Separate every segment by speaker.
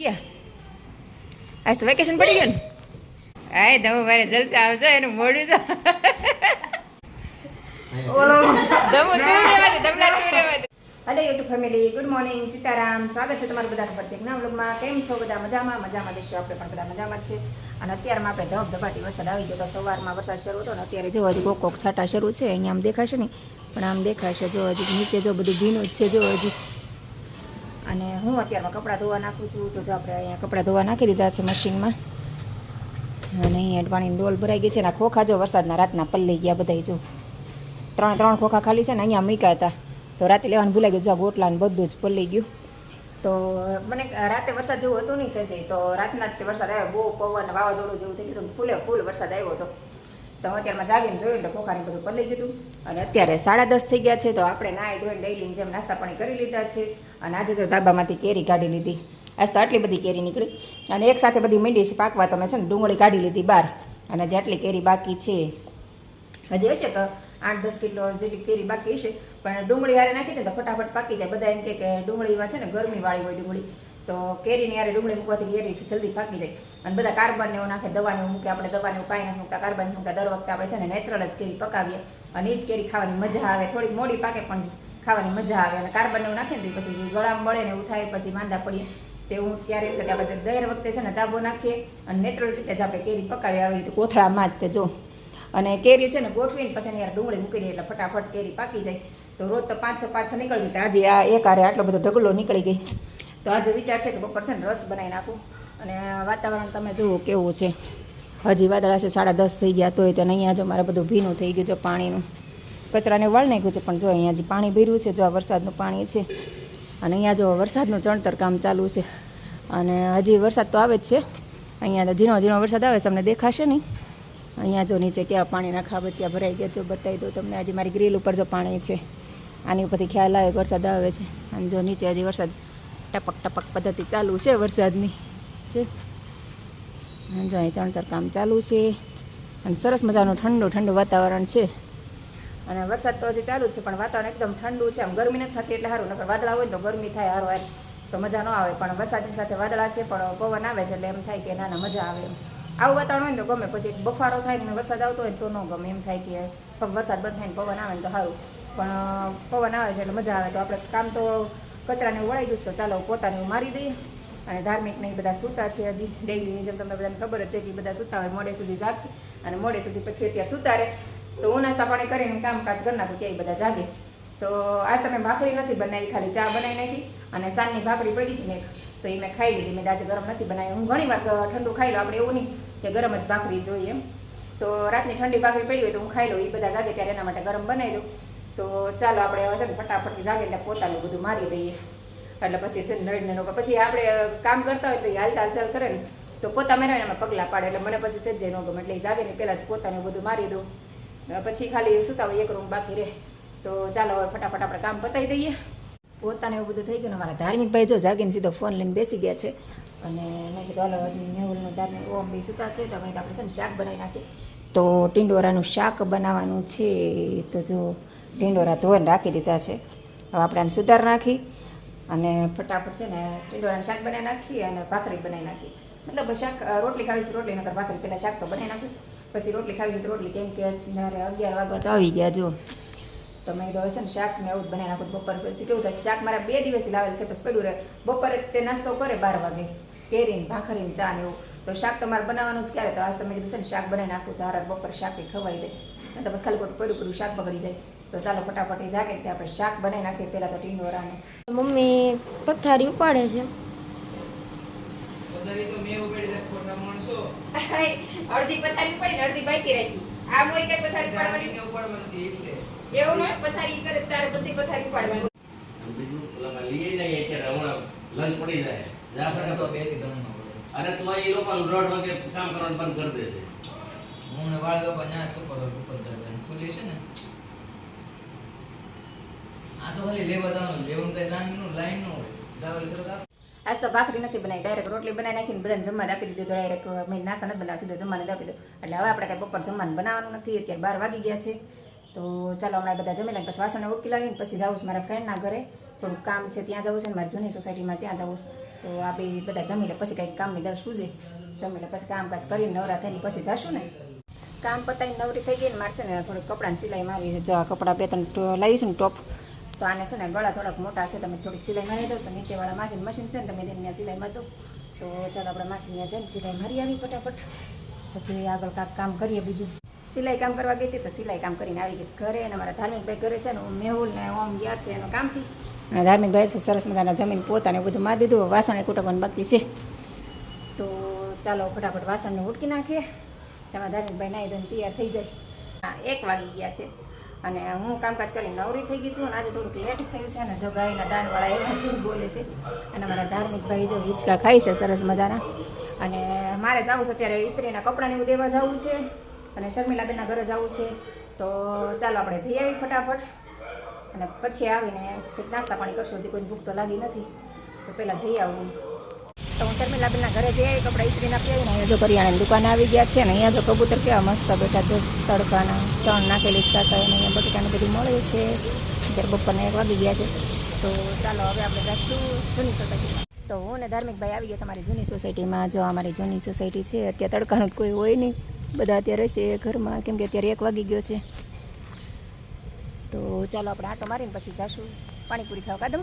Speaker 1: ગયા. આજ તો વેકેશન પડી ગયું ને? આય તમે મારે જલસા આવશે એનું મોડું તો hello YouTube family good morning Sitaram. સ્વાગત છે તમારું બધા પ્રત્યેક નવા વ્લોગમાં કેમ છો બધા મજામાં? મજામાં દેશો આપણે પણ બધા મજામાં જ છે. અને અત્યારમાં આપણે ધબ ધબાટી વરસાદ આવી ગયો તો સવારમાં વરસાદ શરૂ હતો અને અત્યારે જો હજી કોક કોક છાંટા શરૂ છે. અહીંયા આમ દેખાશે ને પણ આમ દેખાશે. જો હજી નીચે જો બધું ભીનું જ છે જો હજી અને હું અત્યારમાં કપડાં ધોવા નાખું છું, તો જો આપણે અહીંયા કપડાં ધોવા નાખી દીધા છે મશીનમાં. અને અહીંયા અડવાણીની ડોલ ભરાઈ ગઈ છે ને આ ખોખા જો વરસાદના રાતના પલ્લી ગયા બધા જો. ત્રણ ત્રણ ખોખા ખાલી છે ને અહીંયા મૂક્યા હતા. તો રાતે લેવાનું ભૂલાઈ ગયું, જો ગોટલા ને બધું જ પલ્લી ગયું. તો મને રાતે વરસાદ જેવું હતું નહીં સંજય, તો રાતના જ વરસાદ આવ્યો, બહુ પવન વાવાઝોડું જેવું થઈ ગયું ફૂલે ફૂલ વરસાદ આવ્યો હતો. તો હું અત્યારમાં જાગીને જોયું એટલે ખોખાને બધું પલળી ગયું અને અત્યારે સાડા દસ થઈ ગયા છે, તો આપણે નાહી ધોઈને ડેઈલી જેમ નાસ્તા પાણી કરી લીધા છે. અને આજે તો ધાબામાંથી કેરી કાઢી લીધી. આજ તો આટલી બધી કેરી નીકળી. અને એક સાથે બધી મીંડી છે, પાકવા તો મેં છે ને ડુંગળી કાઢી લીધી બહાર. અને જેટલી કેરી બાકી છે, હજી હશે કે આઠ દસ કિલો જેટલી કેરી બાકી હશે. પણ ડુંગળી હારે નાખી દે તો ફટાફટ પાકી જાય. બધા એમ કે ડુંગળીમાં છે ને ગરમીવાળી હોય ડુંગળી. તો કેરીની યારે ડુંગળી મૂકવાથી કેરી જલ્દી પાકી જાય. અને બધા કાર્બન ને એવું નાખે, દવાને એવું મૂકે, આપણે દવાને એવું કાંઈ નથી મૂકતા. કાર્બન મૂકતા. દર વખતે આપણે છે ને નેચરલ જ કેરી પકાવીએ. અને એ જ કેરી ખાવાની મજા આવે. થોડીક મોડી પાકે પણ ખાવાની મજા આવે. અને કાર્બન એવું નાખે ને પછી ગળામાં મળે ને એવું થાય, પછી માંદા પડીએ. તે હું ત્યારે એમ આપણે દર વખતે છે ને દાબો નાખીએ અને નેચરલ રીતે જ આપણે કેરી પકાવીએ. આવી રીતે કોથળામાં જ તે જો. અને કેરી છે ને ગોઠવીને પછી એની ડુંગળી મૂકી દઈએ એટલે ફટાફટ કેરી પાકી જાય. તો રોજ તો પાંચ છ પાંચ છ નીકળી ગઈ આજે આ એક આટલો બધો ઢગલો નીકળી ગઈ. તો આજે વિચાર છે કે બપોર છે ને રસ બનાવી નાખું. અને વાતાવરણ તમે જુઓ કેવું છે. હજી વાદળા છે, સાડા દસ થઈ ગયા તોય તેને અહીંયા જો મારે બધું ભીનું થઈ ગયું છે પાણીનું. કચરાને વાળ નાખ્યું છે, પણ જો અહીંયા હજી પાણી ભર્યું છે, જો આ વરસાદનું પાણી છે. અને અહીંયા જો વરસાદનું ચણતર કામ ચાલુ છે. અને હજી વરસાદ તો આવે જ છે. અહીંયા ઝીણો ઝીણો વરસાદ આવે તમને દેખાશે નહીં. અહીંયા જો નીચે કેવા પાણીના ખાબચિયા ભરાઈ ગયા જો બતાવી દઉં તમને આજે મારી ગ્રીલ ઉપર જો પાણી છે. આની ઉપરથી ખ્યાલ આવે વરસાદ આવે છે. અને જો નીચે હજી વરસાદ ટપક ટપક પદ્ધતિ ચાલુ છે વરસાદની. છે? જો અહીં ચણતર કામ ચાલુ છે. અને સરસ મજાનું ઠંડુ ઠંડુ વાતાવરણ છે. અને વરસાદ તો હજી ચાલુ છે, પણ વાતાવરણ એકદમ ઠંડુ છે. આમ ગરમી નથી થતી એટલે સારું, નકર વાદળા હોય તો ગરમી થાય સારું આવે તો મજા ન આવે, પણ વરસાદની સાથે વાદળા છે, પણ પવન આવે છે એટલે એમ થાય કે ના ના, મજા આવે આવું વાતાવરણ હોય ને તો ગમે, પછી એક બફારો થાય ને વરસાદ આવતો હોય તો ન ગમે એમ થાય કે વરસાદ બંધ થાય પવન આવે ને તો સારું. પણ પવન આવે છે એટલે મજા આવે. તો આપણે કામ તો કચરાને વળાઈ ગયું તો ચાલો પોતાને મારી દઈએ અને ધાર્મિક નહીં બધા સૂતા છે હજી. ડેઈલી જેમ તમને બધાને ખબર જ છે કે બધા સૂતા હોય મોડે સુધી જાગતી અને મોડે સુધી પછી અત્યારે સૂતા રહે તો હું નાસ્તા પાણી કરીને કામકાજ કરી નાખું ક્યાંય બધા જાગે. તો આજ તમે ભાખરી નથી બનાવી, ખાલી ચા બનાવી નાખી અને સાંજની ભાખરી પડી હતી ને તો એ મેં ખાઈ લીધી. મેં આજે ગરમ નથી બનાવી. હું ઘણી વાર ઠંડુ ખાઈ લઉં. આપણે એવું નહીં કે ગરમ જ ભાખરી જોઈએ એમ. તો રાતની ઠંડી ભાખરી પડી હોય તો હું ખાઈ લઉં. એ બધા જાગે ત્યારે એના માટે ગરમ બનાવી દઉં. તો ચાલો આપણે હવે છે ને ફટાફટથી જાગે એટલે પોતાનું બધું મારી દઈએ. એટલે પછી છે ને નડને પછી આપણે કામ કરતા હોય તો હાલ ચાલ ચાલ કરે ને. તો પોતા મેળવીને એમાં પગલાં પાડે. એટલે મને પછી સેજે ન ગમે. એટલે જાગે ને પહેલાં જ પોતાનું બધું મારી દઉં. પછી ખાલી સુતા હોય એક રૂમ બાકી રહે. તો ચાલો હવે ફટાફટ આપણે કામ પતાવી દઈએ. પોતાને એવું બધું થઈ ગયું મારા ધાર્મિક ભાઈ જો જાગીને સીધો ફોન લઈને બેસી ગયા છે. અને મેં કીધું, હાલો, હજી મેહુલનું ધાર્મિક ઓમ બી સુતા છે. તો મેં આપણે છે ને શાક બનાવી નાખીએ. તો ટીંડોરાનું શાક બનાવવાનું છે. તો જો ટીંડોરા ધોઈને રાખી દીધા છે. હવે આપણે આને સુધાર નાખી અને ફટાફટ છે ને ટીંડોરાનું શાક બનાવી નાખી અને ભાખરી બનાવી નાખી મતલબ શાક રોટલી ખાવી છે રોટલી, નકર ભાખરી પહેલાં શાક તો બનાવી નાખ્યું પછી રોટલી ખાવી છે તો રોટલી, કેમ કે મારે અગિયાર વાગવા તો આવી ગયા જો. તો મેં કીધું છે ને શાક ને એવું જ બનાવી નાખું, બપોર પછી કેવું થાય, શાક મારા બે દિવસથી લાવેલ છે, પછી પડ્યું રહે. બપોરે તે નાસ્તો કરે બાર વાગે, કેરીને ભાખરીને ચા ને એવું. તો શાક તમારે બનાવવાનું જ ક્યારે, તો આજ તમે કીધું છે ને શાક બનાવી નાખું, તો હારા બપોર શાક ખવાઈ જાય. તો બસ ખાલી પડ્યું પડ્યું, શાક બગડી જાય. તો ચાલો ફટાફટ જાગે તે આપણે શાક બનાવી નાખીએ પહેલાં તો ટીંડોરાને
Speaker 2: મમ્મી પથારી ઉપાડે છે.
Speaker 3: ઉપાડી
Speaker 1: અડધી પથારી પડી ને અડધી બાકી રાખી. આ કોઈ કઈ પથારી
Speaker 3: પથારીને ઉપાડવા એટલે.
Speaker 1: એવું ન પથારી કરે તારે બધી પથારી પાડવાની
Speaker 4: બીજું ઓલામાં લઈએ નહીં અત્યારે હમણાં લંચ પડી જાય. જા
Speaker 3: તો બેથી ત્રણ નો પડે.
Speaker 4: અરે તો એ લોકો રોડ વગેરે કામ કરવાનું બંધ કરી દે છે.
Speaker 3: હું વાળ કપા ન્યા સુપર ઉપર ખુલી છે ને આ તો ખાલી લેવા જવાનું લેવું કઈ લાઈનનું લાઈનનું હોય જાવલ કરો તો
Speaker 1: આજ તો ભાખરી નથી બનાવી ડાયરેક્ટ રોટલી બનાવી નાખીને બધાને જમવા આપી દીધું. ડાયરેક્ટ મેં નાસ્તા નથી બનાવી સીધો જમવાને આપી દીધું. એટલે હવે આપણે કાંઈ બપોર જમવાનું બનાવવાનું નથી, અત્યારે બાર વાગી ગયા છે. તો ચાલો હમણાં બધા જમી લઈને પછી વાસણ ઉટકી લાવીને પછી જાઉં છું મારા ફ્રેન્ડના ઘરે. થોડુંક કામ છે, ત્યાં જવું છે ને મારી જૂની સોસાયટીમાં ત્યાં જવું છે. તો આ બધા જમી લે, પછી કંઈક કામની દર સૂજે જમી લે, પછી કામકાજ કરીને નવરા થઈને પછી જાશું ને. કામ પતાવીને નવરી થઈ ગઈ ને મારે છે ને થોડુંક કપડાની સિલાઈ મારી કપડાં બે ત્રણ લાવીશું ને ટોપ. તો આને છે ને ગળા થોડાક મોટા છે, તમે થોડીક સિલાઈ મારી દો, તો નીચેવાળા માસીન મશીન છે ને તમે તેને સિલાઈ મારી દો. તો ચાલો આપણે માસીને જઈને સિલાઈ મારી આવી ફટાફટ. પછી આગળ કાંક કામ કરીએ બીજું. સિલાઈ કામ કરવા ગઈ હતી તો સિલાઈ કામ કરીને આવી ગઈ ઘરે અને મારા ધાર્મિકભાઈ ઘરે છે ને મેહુલ ને ઓમ ગયા છે એનો કામથી. અને ધાર્મિકભાઈ છે સરસ મજાના જમીન પોતાને બધું મારી દીધું વાસણ કુટુંબન બાકી છે. તો ચાલો ફટાફટ વાસણને ઉટકી નાખીએ. તેમાં ધાર્મિકભાઈ નાહી ધોઈને તૈયાર થઈ જાય. હા, એક વાગી ગયા છે. અને હું કામકાજ કરીને નવરી થઈ ગઈ છું અને આજે થોડુંક લેટ થયું છે અને જો દાનવાળા એવા છે બોલે છે. અને મારા ધાર્મિક ભાઈ જો હિંચકા ખાય છે સરસ મજાના. અને મારે જવું છે અત્યારે ઇસ્ત્રીના કપડાને એવું દેવા જવું છે અને શર્મિલાબેનના ઘરે જવું છે. તો ચાલો આપણે જઈ આવી ફટાફટ. અને પછી આવીને નાસ્તા પાણી કરશું, હજી કોઈ ભૂખ તો લાગી નથી. તો પહેલાં જઈ આવું. તો હું શર્મિલાબેનના ઘરે જઈ આવી, કપડાં ઇસ્ત્રી નાખી આવીને અહીંયા જો કરિયાણાની દુકાન આવી ગયા છે ને અહીંયા જો કબૂતર કેવા મસ્ત બેઠા છે, તડકાના, ચણ નાખેલી છે કાકા અને અહીંયા બટેટાને બધું મળે છે. અત્યારે બપોરના એક વાગી ગયા છે. તો ચાલો હવે આપણે રાખશું જૂની સોસાયટીમાં. તો હું ને ધાર્મિકભાઈ આવી ગયા છે અમારી જૂની સોસાયટીમાં. જો અમારી જૂની સોસાયટી છે, અત્યારે તડકાનું કોઈ હોય નહીં. બધા અત્યારે છે ઘરમાં, કેમ કે અત્યારે એક વાગી ગયો છે. તો ચાલો આપણે આટો મારીને પછી જશું. પાણીપુરી ખાવા કાદમ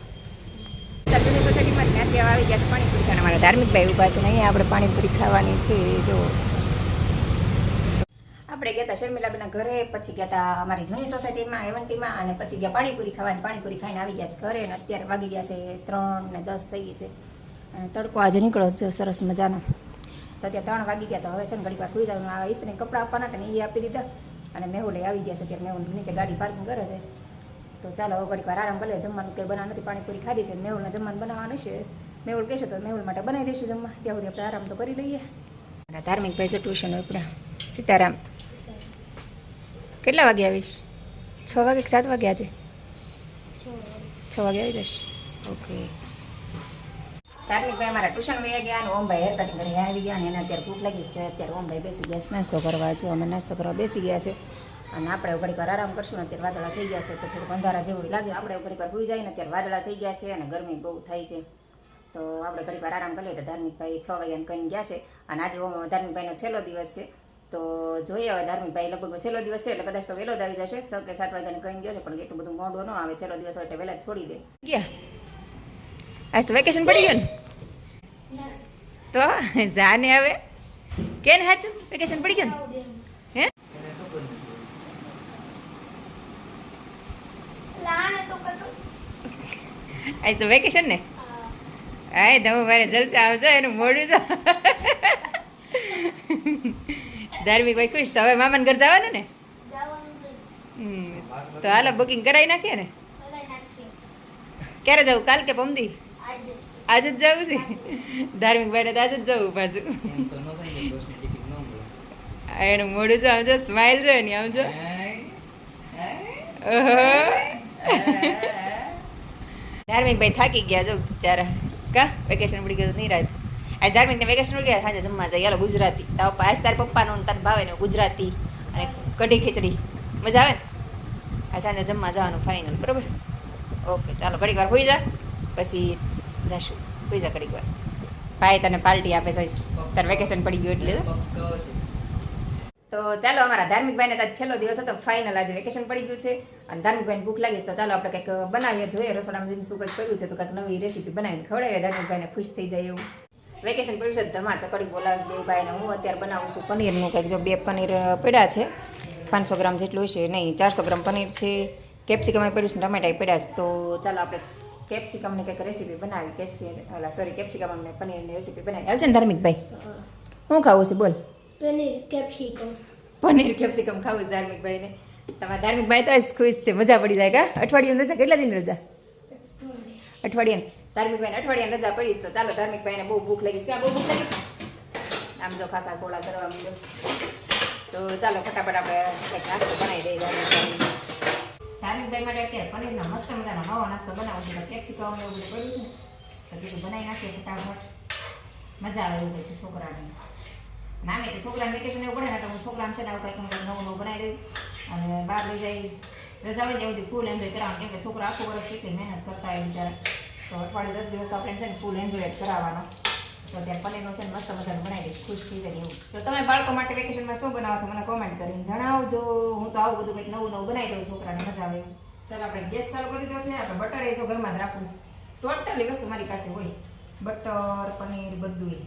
Speaker 1: ત્યાંથી આવી ગયા પાણીપુરી ખાવા મારા ધાર્મિકભાઈ ઊભા છે ને અહીંયા આપણે પાણીપુરી ખાવાની છે, જો. આપણે ગયા હતા શર્મિલાબેના ઘરે, પછી ગયા હતા અમારી જૂની સોસાયટીમાં એવન્ટીમાં અને પછી ગયા પાણીપુરી ખાવાની. પાણીપુરી ખાઈને આવી ગયા છે ઘરે અને અત્યારે વાગી ગયા છે ત્રણ ને દસ થઈ ગઈ છે. અને તડકો આજે નીકળ્યો છે, સરસ મજાનો. તો અત્યારે ત્રણ વાગી ગયા તો હવે છે ને ઘડીક વાર ખુઈ જવાનું. આ ઇસ્ત્રીને કપડાં આપવાના હતા ને એ આપી દીધા. અને મેહુલે આવી ગયા છે ત્યારે મેહુલ નીચે ગાડી પાર્કિંગ કરે છે. તો ચાલો હવે ઘડીક વાર આરામ કરી જમવાનું કંઈ બનાવ નથી, પાણીપુરી ખાધી છે મેહુલને જમવાનું બનાવવાનું છે. મેહુલ કહેશે તો મેહુલ માટે બનાવી દઈશું જમવા. ત્યાં સુધી આપણે આરામ તો કરી લઈએ. અને ધાર્મિક ભાઈ છે, ટ્યુશન આપણા સીતારામ. કેટલા વાગે આવીશ? છ વાગે કે સાત વાગે આજે? છ વાગે આવી જશ ઓકે. ધાર્મિક ભાઈ મારા ટ્યુશન વહી ગયા અને ઓમભાઈ હેર કટિંગ કરી આવી ગયા અને એને અત્યારે ભૂખ લાગી છે. અત્યારે ઓમભાઈ બેસી ગયા નાસ્તો કરવા, જો અમે નાસ્તો કરવા બેસી ગયા છે. અને આપણે ઘડીક વાર આરામ કરશું ને અત્યારે વાદળા થઈ ગયા છે તો થોડુંક અંધારા જેવું લાગે આપણે ઘડીક વાર ભૂઈ જાય ને અત્યારે વાદળા થઈ ગયા છે અને ગરમી બહુ થાય છે. તો આપણે ઘડીક વાર આરામ કરીએ તો ધાર્મિકભાઈ છ વાગ્યાને કહીને ગયા છે. અને આજે ધાર્મિકભાઈનો છેલ્લો દિવસ છે. તો જોઈએ હવે ધાર્મિકભાઈ લગભગ છેલ્લો દિવસ છે એટલે કદાચ તો વહેલો જ આવી જશે. છ કે સાત વાગ્યાને કહીને ગયો છે પણ એટલું બધું મોડું ન આવે. છેલ્લો દિવસ હોય એટલે વહેલા જ છોડી દે. ગયા? આજ તો વેકેશન પડી ગયું ને? તો જાને હવે. કે ને હાચું વેકેશન પડી ગયું ને? હે
Speaker 3: એને ખબર નથી.
Speaker 1: આજ તો વેકેશન ને? હા તમે મારે જલસા આવશે એનું મોડું તો. ધાર્મિક ભાઈ ખુશ તો હવે મામાને ઘર જવાનું ને? હમ. તો હાલો બુકિંગ કરાવી નાખીએ ને? ક્યારે જવું? કાલ કે પમદી? આજે. જ જવું છે? ધાર્મિક ભાઈને તો આજે જ જવું પાછું. એનું મોઢું જો આમ જો સ્માઇલ જો ને આમ જો. ઓહો. ધાર્મિક ભાઈ થાકી ગયા જો બિચારા. કા? વેકેશન પડી ગયું નહીં રાત. આ ધાર્મિક ને વેકેશન પડી ગયા, સાંજે જમવા જાય. યાલો ગુજરાતી. તાવ આજ તાર પપ્પાનું તાર ભાવે ને ગુજરાતી અને કઢી ખીચડી. મજા આવે ને? આ સાંજે જમવા જવાનું ફાઇનલ બરોબર? ઓકે, ચાલો, ઘડીક વાર હોઈ જા. પછી જશું. હોઈ જા ઘડીક વાર. ભાઈ તને પાર્ટી આપે જઈશ તાર વેકેશન પડી ગયું એટલે. તો ચાલો અમારા ધાર્મિક ભાઈને તો આજ છેલ્લો દિવસ હતો ફાઇનલ આજે વેકેશન પડી ગયું છે. અને ધાર્મિક ભાઈને ભૂખ લાગી છે તો ચાલો આપણે કંઈક બનાવીએ જોઈએ રસોડામાં શું કંઈક કર્યું છે તો કંઈક નવી રેસીપી બનાવીને ખવડાવીએ. ધાર્મિક ભાઈને ખુશ થઈ જાય એવું. વેકેશન પડ્યું છે ધમા ચકડી બોલાવીશ બે ભાઈને. હું અત્યારે બનાવું છું પનીરનું કંઈક જો બે પનીર પડ્યા છે પાંચસો ગ્રામ જેટલું હશે નહીં ચારસો ગ્રામ પનીર છે કેપ્સિકમ પડ્યું છે ટમેટા પડ્યા છે. તો ચાલો આપણે કેપ્સિકમની કંઈક રેસીપી બનાવી કેપ્સી ઓલા સોરી કેપ્સિકમ અને પનીરની રેસીપી બનાવી. હાલ છે ને ધાર્મિકભાઈ શું ખાવું છે બોલ.
Speaker 2: પનીર કેપ્સિકમ.
Speaker 1: પનીર કેપ્સિકમ ખાવું ધાર્મિકભાઈને તમારા ધાર્મિકભાઈ તો ખુશ છે મજા પડી જાય કા? અઠવાડિયાની રજા કેટલા દિન રજા? અઠવાડિયાની. ધાર્મિકભાઈને અઠવાડિયાની રજા પડી તો ચાલો ધાર્મિકભાઈને બહુ ભૂખ લાગી ક્યાં બહુ ભૂખ લાગી આમ જો ખાતા ગોળા કરવા મળ્યો તો ચાલો ફટાફટ આપણે કંઈક નાસ્તો બનાવી દઈએ ધાર્મિકભાઈ માટે અત્યારે પનીરનો મસ્ત મજાનો નવો નાસ્તો બનાવો છે કેપ્સિકમ એવું બધું પડ્યું છે ને તો બીજું બનાવી નાખીએ ફટાફટ. મજા આવે એવું છોકરાને. નામે કે છોકરાને વેકેશન એવું પડે ને એટલે હું છોકરાને છે ને આવું કંઈક નવું નવું બનાવી દઉં. અને બહાર લઈ જાય. રજા હોય ને એવું ફૂલ એન્જોય કરાવવાનું. કેમ કે છોકરા આખું વર્ષ કેટલી મહેનત કરતા હોય બિચારા. તો અઠવાડિયે દસ દિવસ આપણે છે ને ફૂલ એન્જોય કરાવવાનો. તો ત્યાં પનીરનો છે ને મસ્ત મજાનું બનાવી દઈશ. ખુશ થઈ જાય એવું. તો તમે બાળકો માટે વેકેશનમાં શું બનાવો છો? મને કોમેન્ટ કરીને જણાવજો. હું તો આવું બધું કંઈક નવું નવું બનાવી દઉં છોકરાને, મજા આવે ચાલો, આપણે ગેસ ચાલુ કરી દો છે આપણે બટર એ જો ઘરમાં જ રાખવું. ટોટલી વસ્તુ મારી પાસે હોય. બટર પનીર બધું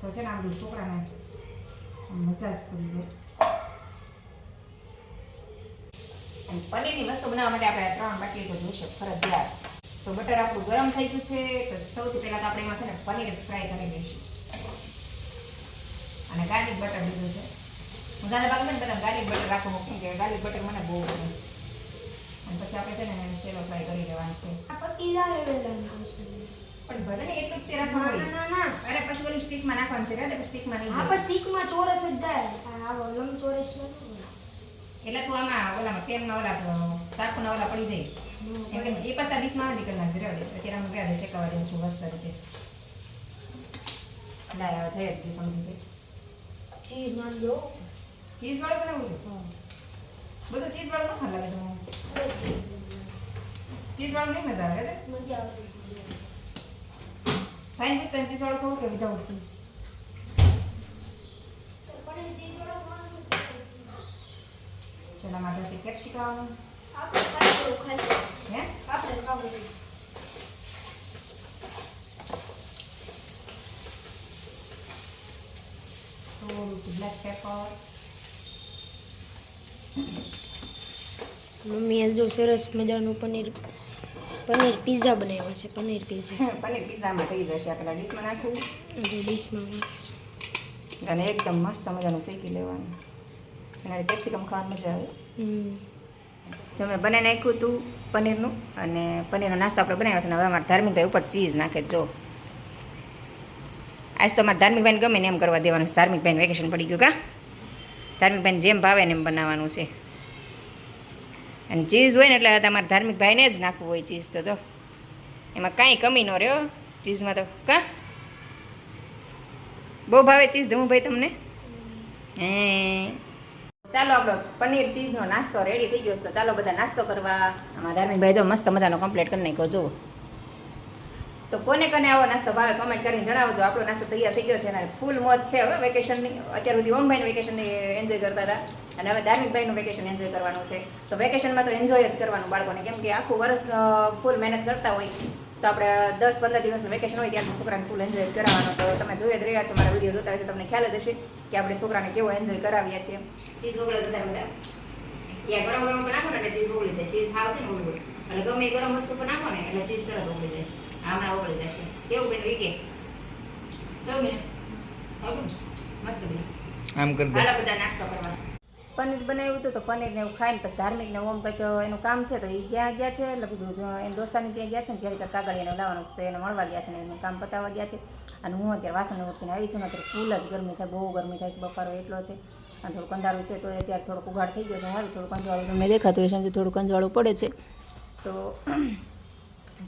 Speaker 1: તો છે ને આ બધું છોકરાને મસાજ કરી લો પનીરની વસ્તુ બનાવવા માટે આપણે ત્રણ બાટલી તો જોઈશે, ફરજિયાત. તો બટર આપણું ગરમ થઈ ગયું છે, તો સૌથી પહેલા તો આપણે એમાં છે ને પનીર ફ્રાય કરી દઈશું અને ગાર્લિક બટર લીધું છે. હું દાદા બાગ ને બધા ગાર્લિક બટર રાખું કેમ કે ગાર્લિક બટર મને બહુ ગમે. અને પછી આપણે છે ને શેલો ફ્રાય કરી લેવાનું છે. પણ ભલે ને એટલું જ તે રાખવાનું
Speaker 2: ના, ના, ના.
Speaker 1: અરે પછી ઓલી સ્ટીકમાં નાખવાનું છે નહીં જાય.
Speaker 2: પણ સ્ટીકમાં ચોરસ જ થાય આ નથી.
Speaker 1: એટલે તું આમાં ઓલામાં ઓલા ચાકુના ઓલા પડી જાય. એમ કે એ પાછા ડીશમાં નીકળ નાખજે રે હવે. અત્યારે શેકાવા દઉં છું વસ્તુ રીતે લાય આવે થઈ ગયું સમજી
Speaker 2: ચીઝ
Speaker 1: વાળું બનાવવું છે? બધું ચીઝ વાળું ન ચીઝ વાળું. નહીં મજા આવે
Speaker 2: મજા આવશે.
Speaker 1: ફાઇન પૂછતા ચીઝ વાળું કહું કે વિધાઉટ
Speaker 2: ખાવાનું.
Speaker 1: ચલો આમાં જશે કેપ્સિકમ
Speaker 2: આપણે ખાઈ ખાઈ
Speaker 1: હે
Speaker 2: આપણે
Speaker 1: બ્લેક પેપર
Speaker 2: મમ્મીએ જો સરસ મજાનું પનીર પનીર પિઝા બનાવ્યા છે પનીર પિઝા
Speaker 1: પનીર પીઝામાં થઈ જશે આપણે ડીશમાં નાખવું
Speaker 2: ડીશમાં નાખીશું
Speaker 1: અને એકદમ મસ્ત મજાનું શેકી લેવાનું. અને કેપ્સિકમ ખાવાની મજા આવે.
Speaker 2: હમ.
Speaker 1: જો મેં બને નાખ્યું હતું પનીરનું અને પનીરનો નાસ્તો આપણે બનાવ્યો છે ને હવે અમારા ધાર્મિકભાઈ ઉપર ચીઝ નાખે જો. આજ તો અમારા ધાર્મિકભાઈને ગમે ને એમ કરવા દેવાનું છે. ધાર્મિકભાઈને વેકેશન પડી ગયું કા? ધાર્મિકભાઈને જેમ ભાવે ને એમ બનાવવાનું છે. અને ચીઝ હોય ને એટલે તમારે ધાર્મિકભાઈને જ નાખવું હોય ચીઝ તો જો. એમાં કાંઈ કમી ન રહ્યો ચીઝમાં તો. કા? બહુ ભાવે ચીઝ દઉં ભાઈ તમને? હે. ચાલો આપણો પનીર ચીઝનો નાસ્તો રેડી થઈ ગયો તો ચાલો બધા નાસ્તો કરવા. આમાં ધાર્મિકભાઈ જો મસ્ત મજાનો કમ્પ્લીટ કરી નાખ્યો, જુઓ. તો કોને કોને આવો નાસ્તો ભાવે કમેન્ટ કરીને જણાવજો. આપણો નાસ્તો તૈયાર થઈ ગયો છે અને ફૂલ મોજ છે હવે વેકેશનની અત્યાર સુધી ઓમભાઈનું વેકેશન એન્જોય કરતા હતા. અને હવે ધાર્મિકભાઈનું વેકેશન એન્જોય કરવાનું છે. તો વેકેશનમાં તો એન્જોય જ કરવાનું બાળકોને. કેમ કે આખું વર્ષ ફૂલ મહેનત કરતા હોય તો આપણે દસ પંદર દિવસનું વેકેશન હોય ત્યારે છોકરાને ફૂલ એન્જોય કરાવવાનો તો તમે જોઈ જ રહ્યા છો મારા વીડિયો જોતા હોય તો તમને ખ્યાલ જ હશે કે આપણે છોકરાને કેવો એન્જોય કરાવીએ છીએ. ચીઝ ઓગળે બધા બધા. યા ગરમ ગરમ નાખો ને એટલે ચીઝ ઓગળી જાય. ચીઝ હાવશે ને ઓગળવું એટલે ગમે એ ગરમ વસ્તુ પર નાખો ને એટલે ચીઝ તરત ઓગળી જાય. હમણાં ઓગળી જશે. કેવું બેન વીકે? કેવું બેન? મસ્ત બેન.
Speaker 3: આમ કરી દે.
Speaker 1: હાલો બધા નાસ્તો કરવા પનીર બનાવ્યું હતું તો પનીરને એવું ખાઈને પછી ધાર્મિક ને ઓમ કંઈક એનું કામ છે તો એ ગયા ગયા છે, એટલે બધું એને દોસ્તાની ત્યાં ગયા છે ને ત્યારે કાગળ કાગળિયાને લાવવાનું છે તો એને મળવા ગયા છે ને એનું કામ પતાવવા ગયા છે. અને હું અત્યારે વાસણ ઉઠીને આવી છું અત્યારે ફૂલ જ ગરમી થાય, બહુ ગરમી થાય છે, બફારો એટલો છે. અને થોડું કંધારું છે તો અત્યારે થોડુંક ઉઘાડ થઈ ગયો છે સારું થોડું કંજવાળું તમને દેખાતું હોય છે થોડું કંજવાળું પડે છે. તો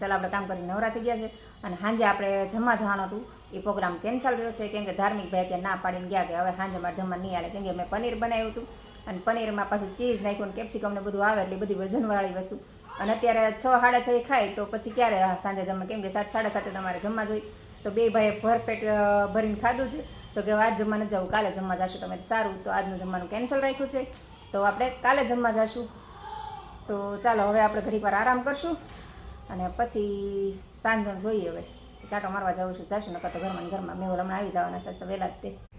Speaker 1: ચાલો આપણે કામ કરીને નવરા ગયા છે. અને સાંજે આપણે જમવા જવાનું હતું. એ પ્રોગ્રામ કેન્સલ રહ્યો છે કેમ કે ધાર્મિક ભાઈ ત્યાં ના પાડીને ગયા કે હવે સાંજે મારે જમવા નહીં આવે કેમ કે મેં પનીર બનાવ્યું હતું. અને પનીરમાં પાછું ચીઝ નાખ્યું ને કેપ્સિકમ ને બધું આવે એટલે બધી વજનવાળી વસ્તુ. અને અત્યારે છ, સાડા છ ખાય, તો પછી ક્યારે સાંજે જમવા? કેમ કે સાત, સાડા સાતે તમારે જમવા જોઈએ. તો બે ભાઈએ ભરપેટ ભરીને ખાધું છે. તો કે આજ જમવા જવું, કાલે જમવા જશો તમે. સારું, તો આજનું જમવાનું કેન્સલ રાખ્યું છે. તો આપણે કાલે જમવા જશું. તો ચાલો, હવે આપણે ઘડીક વાર આરામ કરશું. અને પછી સાંજણ જોઈએ હવે. કાંટો મારવા જવું છું. જશું નકર તો ઘરમાં ઘરમાં. મેં હમણાં આવી જવાના છે તો વહેલા જ તે.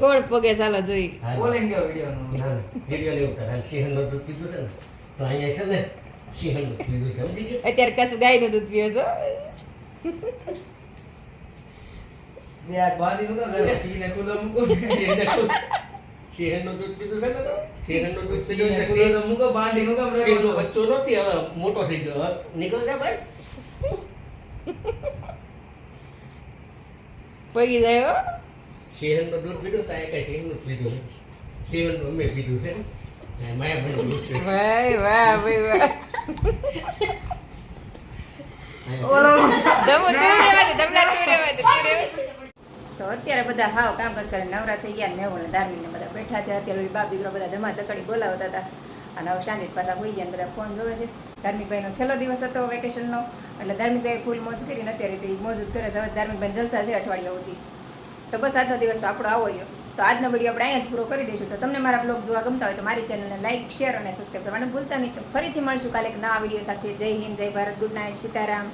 Speaker 1: કોણ પગે ચાલો જોઈ.
Speaker 3: બોલેંગે વિડિયો વિડીયોનો
Speaker 4: વીડિયો નહીં ઉતાર હાલ સિંહણનું દૂધ પીધું છે ને? તો અહીંયા છે ને સિંહણનું પીધું છે. સમજી ગયો?
Speaker 1: અત્યારે કશું ગાયનું દૂધ પીવો છો.
Speaker 3: બે હાથ બાંધી મૂકો ને ખુલ્લો મૂકો.
Speaker 4: સિંહણનું દૂધ પીધું છે ને તો સિંહણનું દૂધ પીધું છે.
Speaker 3: ખુલ્લો તો મૂકો બાંધી.
Speaker 4: બચ્ચો નથી હવે મોટો થઈ ગયો. નીકળ જા ભાઈ.
Speaker 1: પગી જાય
Speaker 4: સિંહણનું દૂધ પીધું તો કઈ સિંહનું જ પીધું છે સિંહણનું અમે પીધું છે દૂધ
Speaker 1: ભાઈ વાહ ભાઈ વાહ તું અત્યારે બધા હાવ કામકાજ કરીને નવરા થઈ ગયા ને મેહુલ ધાર્મિક ને બધા બેઠા છે. અત્યારે ઓલી બાપ દીકરો બધા ધમા ચકડી બોલાવતા હતા. અને હવે શાંતિ પાછા હોઈ ગયા બધા ફોન જોવે છે. ધાર્મિકભાઈનો છેલ્લો દિવસ હતો વેકેશનનો એટલે ધાર્મિકભાઈ ફૂલ મોજ કરીને અત્યારે તે મોજ કરે છે. હવે ધાર્મિકભાઈ જલસા છે અઠવાડિયા સુધી. તો બસ આજનો દિવસ આપણો આવો રહ્યો. તો આજનો વીડિયો આપણે અહીંયા જ પૂરો કરી દઈશું. તો તમને મારા બ્લોગ જોવા ગમતા હોય તો મારી ચેનલને લાઇક શેર અને સબસ્ક્રાઈબ કરવાનું ભૂલતા નહીં. તો ફરીથી મળશું કાલે નવા વીડિયો સાથે. જય હિન્દ, જય ભારત ગુડ નાઇટ સીતારામ.